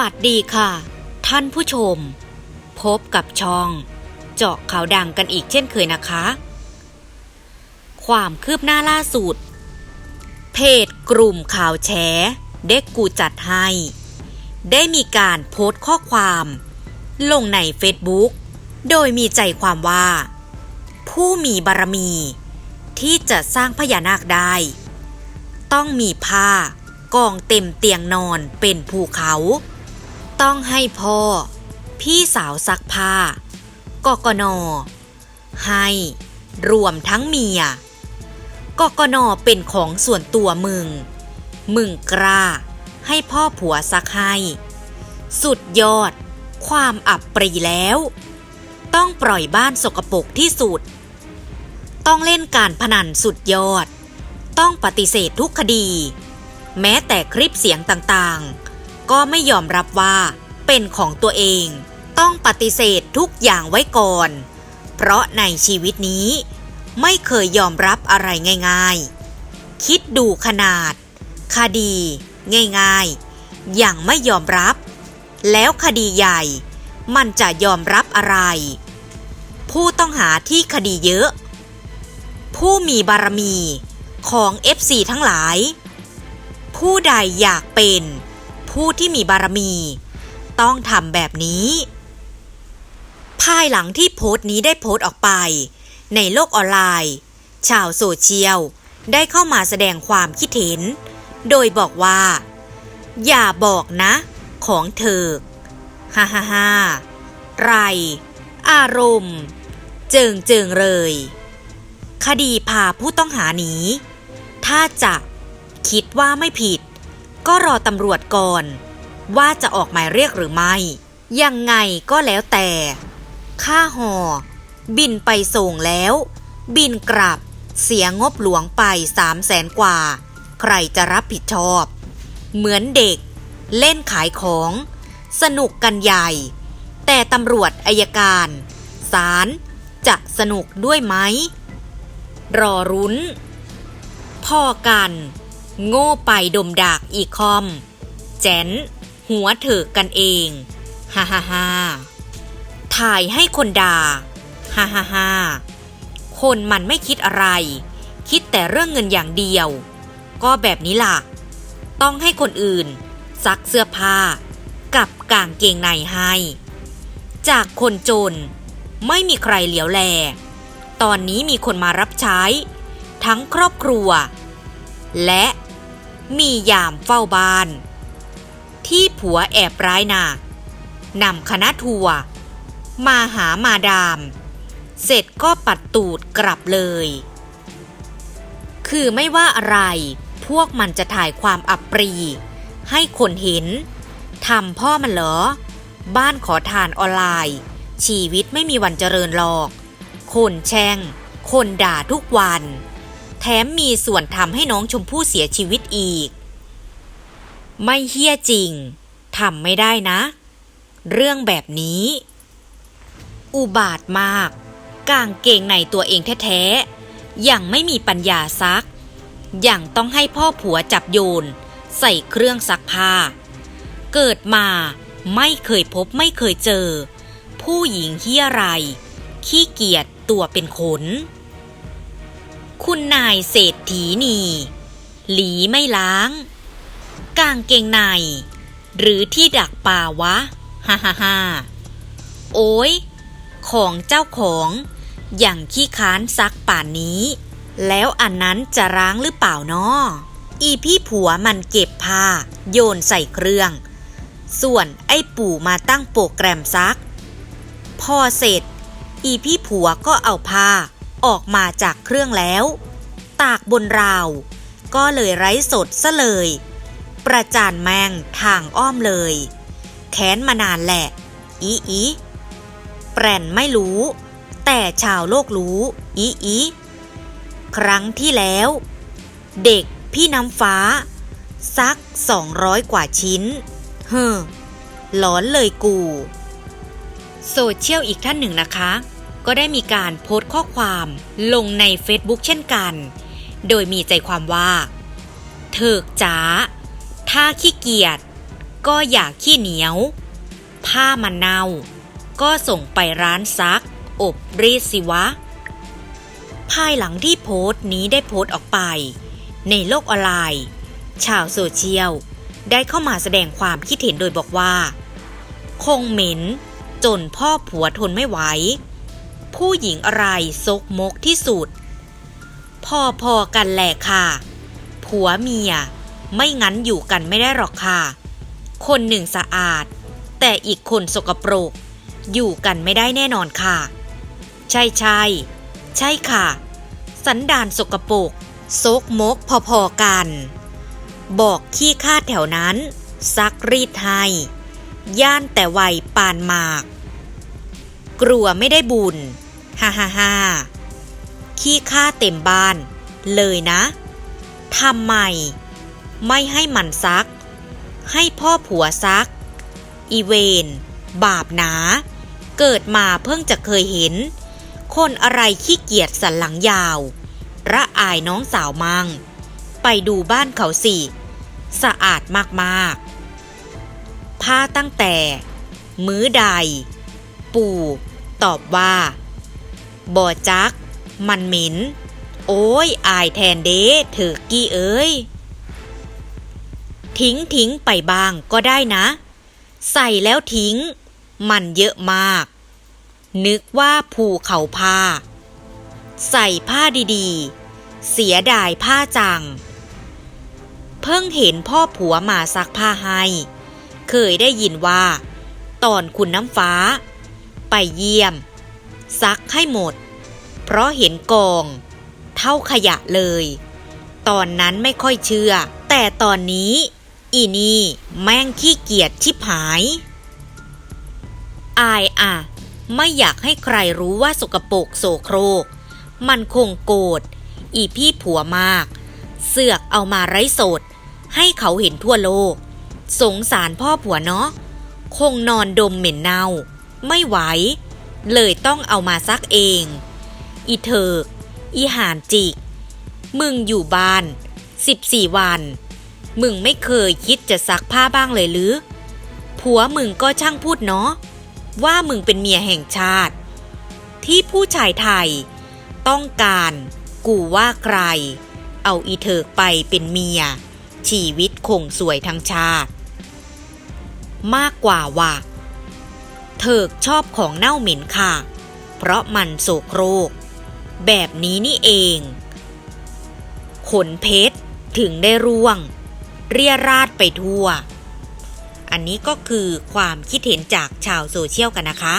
สวัสดีค่ะ ท่านผู้ชม พบกับช่อง เจาะข่าวดังกันอีกเช่นเคยนะคะ ความคืบหน้าล่าสุด เพจกลุ่มข่าวแฉเด็กกูจัดให้ ได้มีการโพสต์ข้อความ ลงในเฟซบุ๊กโดยมีใจความว่า ผู้มีบารมี ที่จะสร้างพญานาคได้ ต้องมีผ้ากองเต็มเตียงนอนเป็นภูเขา ต้องให้พ่อ พี่สาวซักผ้ากกน ให้ รวมทั้งเมียกกนเป็นของส่วนตัวมึง มึงกล้า ให้พ่อผัวซักให้ สุดยอด ความอับปรีแล้ว ต้องปล่อยบ้านสกปรกที่สุด ต้องเล่นการพนันสุดยอด ต้องปฏิเสธทุกคดี แม้แต่คลิปเสียงต่างๆ ก็ไม่ยอมรับว่า เป็นของตัวเอง ต้องปฏิเสธทุกอย่างไว้ก่อน เพราะในชีวิตนี้ ไม่เคยยอมรับอะไรง่าย ๆ คิดดูขนาด คดี ง่ายๆ อย่างไม่ยอมรับ แล้วคดีใหญ่ มันจะยอมรับอะไร ผู้ต้องหาที่คดีเยอะ ผู้มีบารมีของ FC ทั้งหลาย ผู้ใดอยากเป็น ผู้ที่มีบารมี ต้องทำแบบนี้ ภายหลังที่โพสต์นี้ได้โพสต์ออกไป ในโลกออนไลน์ ชาวโซเชียลได้เข้ามาแสดงความคิดเห็น โดยบอกว่า อย่าบอกนะ ของเธอฮ่าฮ่าฮ่าไร อารมณ์ เจิงเจิงเลย คดีพาผู้ต้องหาหนี ถ้าจะคิดว่าไม่ผิด ก็รอตำรวจก่อน ว่าจะออกหมายเรียกหรือไม่ ยังไงก็แล้วแต่ ค่าหอ บินไปส่งแล้ว บินกลับ เสียงบหลวงไปสามแสนกว่า ใครจะรับผิดชอบ เหมือนเด็ก เล่นขายของ สนุกกันใหญ่ แต่ตำรวจอายการศาลจะสนุกด้วยไหม รอรุ้น พอกัน โง่ไปดมดากอีคอม แจนหัวเถิกกันเองฮ่าฮ่าฮ่าถ่ายให้คนด่าฮ่าฮ่าฮ่าคนมันไม่คิดอะไร คิดแต่เรื่องเงินอย่างเดียว ก็แบบนี้ล่ะ ต้องให้คนอื่น ซักเสื้อผ้า กับกางเกงในให้ จากคนจน ไม่มีใครเหลียวแล ตอนนี้มีคนมารับใช้ ทั้งครอบครัว และ มียามเฝ้าบ้าน ที่ผัวแอบร้ายนักนำคณะทัวร์มาหามาดาม เสร็จก็ปัดตูดกลับเลย คือไม่ว่าอะไร พวกมันจะถ่ายความอับปรี ให้คนเห็นทำพ่อมันเหรอ บ้านขอทานออนไลน์ ชีวิตไม่มีวันเจริญหรอก คนแช่ง คนด่าทุกวัน แถมมีส่วนทำให้น้องชมพู่เสียชีวิตอีก ไม่เฮี้ยจริงทำไม่ได้นะ เรื่องแบบนี้ อุบาทมากกางเกงในตัวเองแท้ๆยังไม่มีปัญญาซักยังต้องให้พ่อผัวจับโยน ใส่เครื่องซักผ้า เกิดมาไม่เคยพบไม่เคยเจอ ผู้หญิงเฮี้ยไร ขี้เกียจตัวเป็นขน คุณนายเศรษฐีนี หลีไม่ล้าง กางเกงใน หรือที่ดักปลาวะ ฮ่าฮ่าฮ่าโอ้ย ของเจ้าของ อย่างขี้ค้านซักป่านนี้ แล้วอันนั้นจะร้างหรือเปล่านาะอีพี่ผัวมันเก็บผ้า โยนใส่เครื่อง ส่วนไอ้ปู่มาตั้งโปรแกรมซัก พอเสร็จ อีพี่ผัวก็เอาผ้า ออกมาจากเครื่องแล้ว ตากบนราว ก็เลยไร้สดซะเลย ประจานแมงทางอ้อมเลย แค้นมานานแหละ อีอีแปรนไม่รู้ แต่ชาวโลกรู้ อีอีครั้งที่แล้ว เด็กพี่น้ำฟ้า ซัก200กว่าชิ้น เฮ้อหลอนเลยกู โซเชียลอีกท่านหนึ่งนะคะ ก็ได้มีการโพสต์ข้อความลงใน Facebook เช่นกัน โดยมีใจความว่า เถิกจ๋า ถ้าขี้เกียจก็อยากขี้เหนียว ผ้ามันเน่า ก็ส่งไปร้านซัก อบรีดสิวะ ภายหลังที่โพสต์นี้ได้โพสต์ออกไป ในโลกออนไลน์ ชาวโซเชียล ได้เข้ามาแสดงความคิดเห็นโดยบอกว่า คงเหม็นจนพ่อผัวทนไม่ไหว ผู้หญิงอะไรซกมกที่สุดพอพอๆกันแหละค่ะ ผัวเมีย ไม่งั้นอยู่กันไม่ได้หรอกค่ะ คนหนึ่งสะอาด แต่อีกคนสกปรก อยู่กันไม่ได้แน่นอนค่ะ ใช่ใช่ใช่ค่ะ สันดานสกปรกซกมกพอๆกัน บอกขี้ข้าแถวนั้น ซักรีดให้ย่านแต่วัยปานมาก กลัวไม่ได้บุญ ฮ่าฮ่าฮ่าขี้ข้าเต็มบ้าน เลยนะทำไม ไม่ให้มันซัก ให้พ่อผัวซัก อีเวน บาปหนา เกิดมาเพิ่งจะเคยเห็น คนอะไรขี้เกียจสันหลังยาว ระอายน้องสาวมัง ไปดูบ้านเขาสิ สะอาดมากๆ ผ้าตั้งแต่ มื้อใด ปู่ ตอบว่าบอจัก มันหม็นโอ้ย อายแทนเด้เถอกี้เอ้ย ทิ้งทิ้งไปบ้างก็ได้นะ ใส่แล้วทิ้ง มันเยอะมาก นึกว่าภูเขาผ้า ใส่ผ้าดีๆ เสียดายผ้าจัง เพิ่งเห็นพ่อผัวมาซักผ้าให้ เคยได้ยินว่า ตอนคุณน้ำฟ้า ไปเยี่ยม ซักให้หมด เพราะเห็นกอง เท่าขยะเลย ตอนนั้นไม่ค่อยเชื่อ แต่ตอนนี้ อีนี่แม่งขี้เกียจชิบหาย อายอะ ไม่อยากให้ใครรู้ว่าสกปรกโสโครก มันคงโกรธอีพี่ผัวมาก เสือกเอามาไร้สด ให้เขาเห็นทั่วโลก สงสารพ่อผัวเนาะคงนอนดมเหม็นเน่า ไม่ไหว เลยต้องเอามาซักเอง อีเถกอีหานจิก มึงอยู่บ้าน 14 วัน มึงไม่เคยคิดจะซักผ้าบ้างเลยหรือ ผัวมึงก็ช่างพูดเนาะ ว่ามึงเป็นเมียแห่งชาติ ที่ผู้ชายไทย ต้องการกูว่าใคร เอาอีเถกไปเป็นเมีย ชีวิตคงสวยทั้งชาติ มากกว่าว่า เถิกชอบของเน่าเหม็นค่ะ เพราะมันโสโครก แบบนี้นี่เอง ขนเพชรถึงได้ร่วง เรียราดไปทั่ว อันนี้ก็คือความคิดเห็นจากชาวโซเชียลกันนะคะ